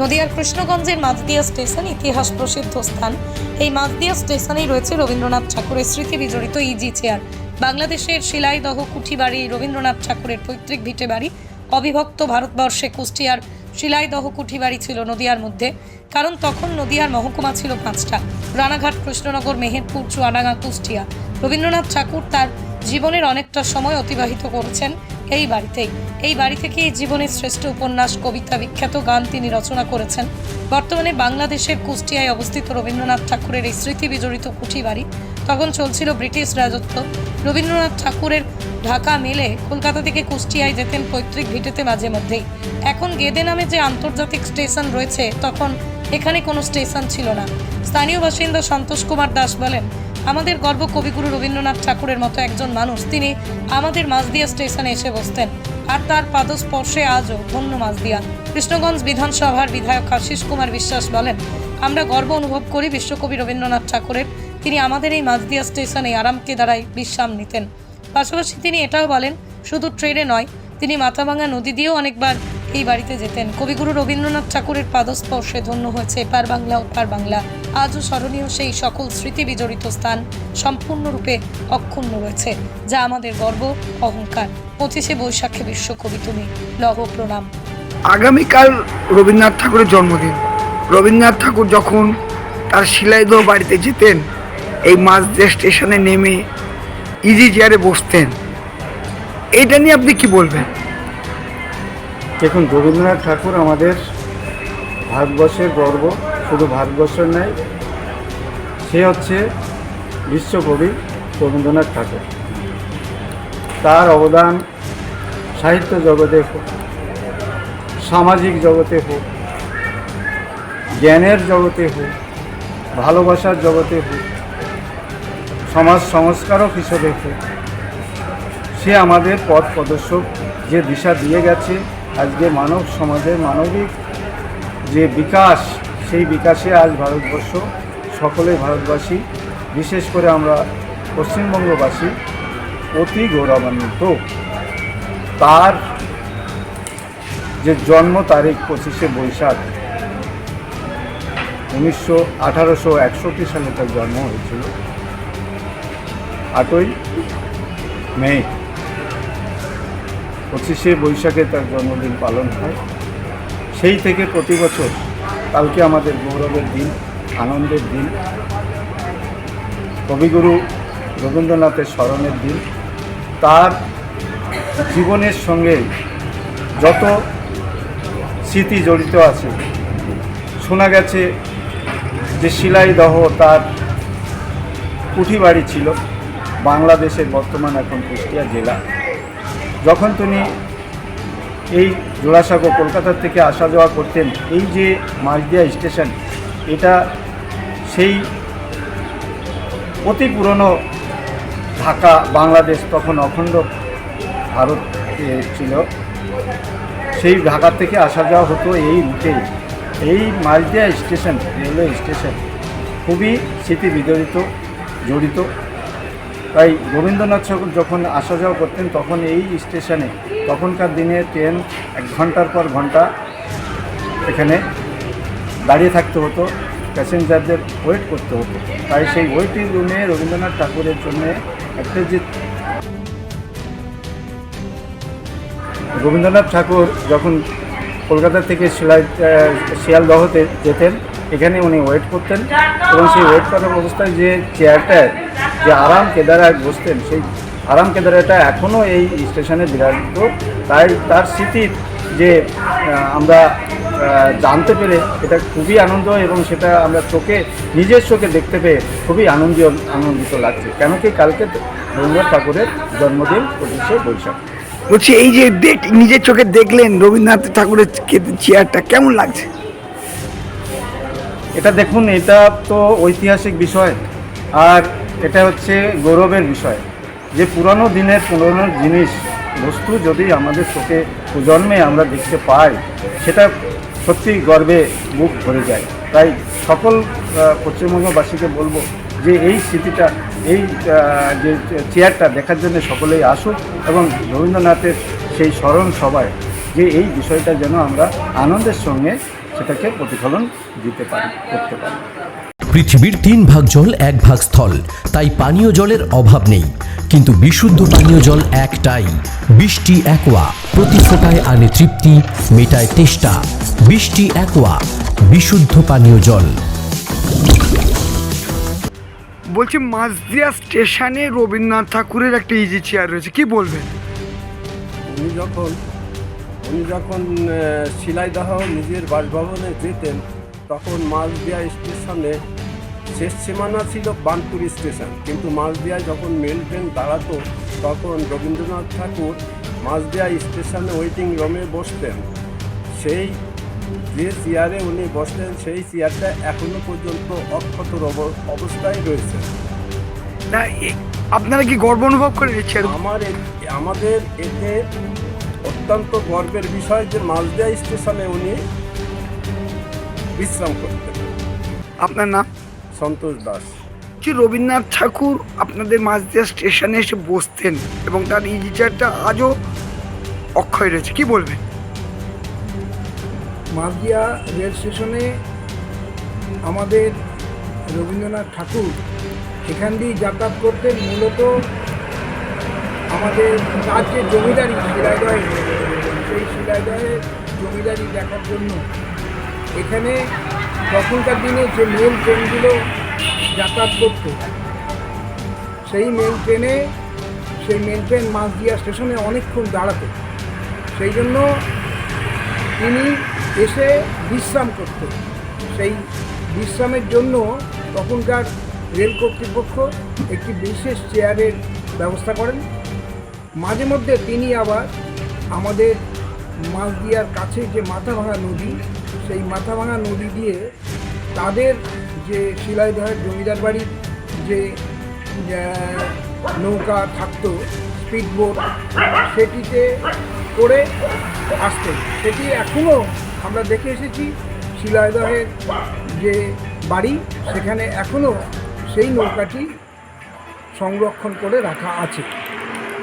নদিয়ার কৃষ্ণগঞ্জের মাঝদিয়া স্টেশন ইতিহাস প্রসিদ্ধ স্থান। এই মাঝদিয়া স্টেশনেই রয়েছে রবীন্দ্রনাথ ঠাকুরের স্মৃতি বিজড়িত ইজি চেয়ার বাংলাদেশের শিলাইদহ কুঠি বাড়ি রবীন্দ্রনাথ ঠাকুরের পৈতৃক ভিটে বাড়ি। অবিভক্ত ভারতবর্ষে কুষ্টিয়ার শিলাইদহ কুঠি বাড়ি ছিল নদিয়ার মধ্যে। কারণ তখন নদিয়ার মহকুমা ছিল পাঁচটা। রানাঘাট, কৃষ্ণনগর, মেহেরপুর, চুয়াডাঙ্গা, কুষ্টিয়া। রবীন্দ্রনাথ ঠাকুর তার জীবনের অনেকটা সময় অতিবাহিত করেছেন। এই বাড়িতেই। এই বাড়ি থেকেই জীবনের শ্রেষ্ঠ উপন্যাস, কবিতা, বিখ্যাত গান তিনি রচনা করেছেন। বর্তমানে বাংলাদেশের কুষ্টিয়ায় অবস্থিত রবীন্দ্রনাথ ঠাকুরের এই স্মৃতি বিজড়িত কুঠি বাড়ি, তখন চলছিল ব্রিটিশ রাজত্ব। রবীন্দ্রনাথ ঠাকুরের ঢাকা মেলে কলকাতা থেকে কুষ্টিয়ায় যেতেন পৈতৃক ভিটেতে মাঝে মধ্যেই। এখন গেদে নামে যে আন্তর্জাতিক স্টেশন রয়েছে, তখন এখানে কোনো স্টেশন ছিল না। স্থানীয় বাসিন্দা সন্তোষ কুমার দাস বলেন আমাদের গর্ব কবিগুরু রবীন্দ্রনাথ ঠাকুরের মতো একজন মানুষ। তিনি আমাদের মাঝদিয়া স্টেশনে এসে বসতেন। আর তার পাদস্পর্শে আজও ধন্য মাঝদিয়া কৃষ্ণগঞ্জ বিধানসভার বিধায়ক আশিস কুমার বিশ্বাস বলেন, আমরা গর্ব অনুভব করি বিশ্বকবি রবীন্দ্রনাথ ঠাকুরের। তিনি আমাদের এই মাঝদিয়া স্টেশনে আরামকে দ্বারাই বিশ্রাম নিতেন। পাশাপাশি তিনি এটাও বলেন, শুধু ট্রেনে নয়, তিনি মাথাভাঙা নদী দিয়েও অনেকবার এই বাড়িতে যেতেন। কবিগুরু রবীন্দ্রনাথ ঠাকুরের পাদস্পর্শে ধন্য হয়েছে এপার বাংলা, ওপার বাংলা। আজও স্মরণীয় সেই সকল স্মৃতি বিজড়িত স্থান সম্পূর্ণরূপে অক্ষুণ্ণ রয়েছে, যা আমাদের গর্ব, অহংকার। পঁচিশে বৈশাখে বিশ্বকবি তুমি, লহ প্রণাম। আগামীকাল রবীন্দ্রনাথ ঠাকুরের জন্মদিন। রবীন্দ্রনাথ ঠাকুর যখন তার শিলাইদহ বাড়িতে যেতেন, এই মাঝদিয়া স্টেশনে নেমে ইজি চেয়ারে বসতেন এটা নিয়ে আপনি কি বলবেন? দেখুন, রবীন্দ্রনাথ ঠাকুর আমাদের ভারতবর্ষের গর্ব, শুধু ভারতবর্ষের নয়, সে হচ্ছে বিশ্বকবি রবীন্দ্রনাথ ঠাকুর। তার অবদান সাহিত্য জগতে হোক, সামাজিক জগতে হোক, জ্ঞানের জগতে হোক, ভালোবাসার জগতে হোক, সমাজ সংস্কারক হিসেবে হোক, সে আমাদের পথ প্রদর্শক যে দিশা দিয়ে গেছে। আজকে মানব সমাজের মানবিক যে বিকাশ, সেই বিকাশে আজ ভারতবর্ষ, সকলে ভারতবাসী, বিশেষ করে আমরা পশ্চিমবঙ্গবাসী, অতি গৌরবান্বিত। তার যে জন্ম তারিখ পঁচিশে বৈশাখ, উনিশশো আঠারোশো একষট্টি সালে তার জন্ম হয়েছিল। আটই মে। পঁচিশে বৈশাখে তার জন্মদিন পালন হয়। সেই থেকে প্রতি বছর কালকে আমাদের গৌরবের দিন, আনন্দের দিন, কবিগুরু রবীন্দ্রনাথের স্মরণের দিন। তার জীবনের সঙ্গে যত স্মৃতি জড়িত আছে, শোনা গেছে যে শিলাইদহ তার কুঠি বাড়ি ছিল, বাংলাদেশের বর্তমান এখন কুষ্টিয়া জেলা। যখন তিনি এই জোড়াসাগর কলকাতা থেকে আসা যাওয়া করতেন, এই যে মাঝদিয়া স্টেশন, এটা সেই অতি পুরনো ঢাকা বাংলাদেশ তখন অখণ্ড ভারত ছিল। সেই ঢাকা থেকে আসা যাওয়া হতো এই রুটে। এই মাঝদিয়া স্টেশন, রেলওয়ে স্টেশন খুবই স্মৃতি বিজড়িত জড়িত। তাই রবীন্দ্রনাথ ঠাকুর যখন আসা যাওয়া করতেন তখন এই স্টেশনে তখনকার দিনে ট্রেন এক ঘণ্টার পর ঘণ্টা এখানে দাঁড়িয়ে থাকতে হতো, প্যাসেঞ্জারদের ওয়েট করতে হতো। তাই সেই ওয়েটিং রুমে রবীন্দ্রনাথ ঠাকুরের জন্য একটা যে রবীন্দ্রনাথ ঠাকুর যখন কলকাতা থেকে শিলাই শিয়ালদহতে যেতেন, এখানে উনি ওয়েট করতেন এবং সেই ওয়েট করার অবস্থায় যে চেয়ারটায় যে আরাম কেদারায় বসতেন সেই আরাম কেদারাটা এখনও এই স্টেশনে বিরাজিত। তাই তার স্মৃতির যে আমরা জানতে পেরে এটা খুবই আনন্দ এবং সেটা আমরা চোখে নিজের চোখে দেখতে পেয়ে খুবই আনন্দ আনন্দিত লাগছে। কেন কি কালকে রবীন্দ্রনাথ ঠাকুরের জন্মদিন পঁচিশে বৈশাখ। বলছি এই যে দেখ নিজের চোখে দেখলেন রবীন্দ্রনাথ ঠাকুরের চেয়ারটা কেমন লাগছে? এটা দেখুন এটা তো ঐতিহাসিক বিষয়। আর এটা হচ্ছে গৌরবের বিষয়। যে পুরানো দিনের পুরনো জিনিস, বস্তু যদি আমাদের চোখে প্রজন্মে আমরা দেখতে পাই, সেটা সত্যি গর্বে বুক ভরে যায়। তাই সকল পশ্চিমবঙ্গবাসীকে বলব যে এই স্মৃতিটা, এই যে চেয়ারটা দেখার জন্য সকলেই আসুক এবং রবীন্দ্রনাথের সেই স্মরণ সভায় যে এই বিষয়টা যেন আমরা আনন্দের সঙ্গে সেটাকে প্রতিফলন দিতে পারি, করতে পারি। পৃথিবীর তিন ভাগ জল এক ভাগ স্থল। তাই পানীয় জলের অভাব নেই। কিন্তু বিশুদ্ধ পানীয় জল একটাই। বৃষ্টি একোয়া প্রতি ফোটায় আনে তৃপ্তি মেটায় তেষ্টা। বৃষ্টি একোয়া বিশুদ্ধ পানীয় জল। বলছি মাঝদিয়া স্টেশনে রবীন্দ্রনাথ ঠাকুরের একটা ইজি চেয়ার রয়েছে। কি বলবেন? উনি যখন উনি যখন আহ, শিলাইদহ নিজের বাসভবনে যেতেন তখন মাঝদিয়া স্টেশনে শেষ সীমানা ছিল বানপুর স্টেশন। কিন্তু মাঝদিয়ায় যখন মেল ট্রেন দাঁড়াতো তখন রবীন্দ্রনাথ ঠাকুর মাঝদিয়া স্টেশনে ওয়েটিং রুমে বসতেন। সেই যে চেয়ারে উনি বসতেন সেই চেয়ারটা এখনও পর্যন্ত অক্ষত অব- অবস্থায় রয়েছে। না আপনারা কি গর্ব অনুভব করে এই আমার আমাদের এতে অত্যন্ত গর্বের বিষয় যে মালদিয়া স্টেশনে উনি বিশ্রাম করতেন। আপনার নাম? সন্তোষ দাস। যে রবীন্দ্রনাথ ঠাকুর আপনাদের মাঝদিয়া স্টেশনে এসে বসতেন এবং তার ইজি চেয়ারটা আজও অক্ষয় রয়েছে কি বলবেন? মালদিয়া রেল স্টেশনে আমাদের রবীন্দ্রনাথ ঠাকুর এখান দিয়ে যাতায়াত করতেন মূলত আমাদের তার যে জমিদারি শিলাইদহে সেই শিলাইদহের জমিদারি দেখার জন্য। এখানে তখনকার দিনে যে মেল ট্রেনগুলো যাতায়াত করত, সেই মেল ট্রেনে সেই মেল ট্রেন মাঝদিয়া স্টেশনে অনেকক্ষণ দাঁড়াতো। সেই জন্য তিনি এসে বিশ্রাম করতেন সেই বিশ্রামের জন্য তখনকার রেল কর্তৃপক্ষ একটি বিশেষ চেয়ারের ব্যবস্থা করেন। মাঝে মধ্যে তিনি আবার আমাদের মাঝদিয়ার কাছে যে মাথাভাঙা নদী, সেই মাথাভাঙা নদী দিয়ে তাদের যে শিলাইদহের জমিদার বাড়ির যে নৌকা থাকতো স্পিড বোট সেটিতে করে আসতেন সেটি এখনও আমরা দেখে এসেছি, শিলাইদহের যে বাড়ি, সেখানে এখনও সেই নৌকাটি সংরক্ষণ করে রাখা আছে।